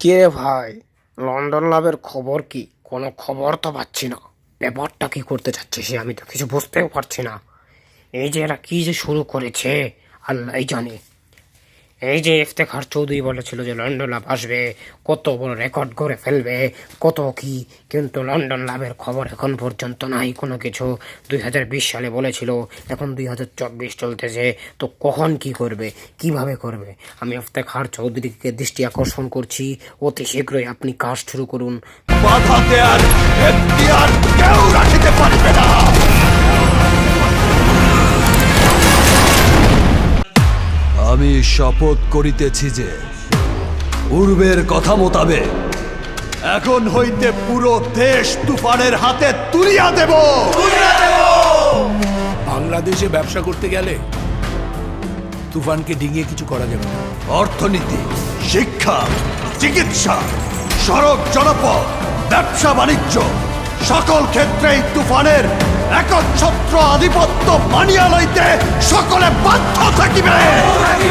কে ভাই? লন্ডন লাভের খবর কি? কোনো খবর তো পাচ্ছি না। ব্যাপারটা কি করতে চাচ্ছে সে আমি তো কিছু বুঝতেও পারছি না। এই যে এরা কি যে শুরু করেছে আল্লাহ জানে। এই যে ইফতেখার চৌধুরী বলেছিল যে লন্ডন লাভ আসবে, কত বড় রেকর্ড করে ফেলবে, কত কি, কিন্তু লন্ডন লাভের খবর এখন পর্যন্ত নাই কোনো কিছু। দুই হাজার বিশ সালে বলেছিল, এখন দুই হাজার চব্বিশ চলতেছে, তো কখন কি করবে, কীভাবে করবে? আমি ইফতেখার চৌধুরীকে দৃষ্টি আকর্ষণ করছি, অতি শীঘ্রই আপনি কাজ শুরু করুন। আমি শপথ করিতেছি যে পূর্বের কথা মোতাবেক এখন হইতে পুরো দেশ তুফানের হাতে তুলিয়া দেব। বাংলাদেশে ব্যবসা করতে গেলে তুফানকে ডিঙিয়ে কিছু করা যাবে না। অর্থনীতি শিক্ষা চিকিৎসা সড়ক জনপদ ব্যবসা বাণিজ্য সকল ক্ষেত্রেই তুফানের একচ্ছত্র আধিপত্য মানিয়া লইতে সক্ষম Give me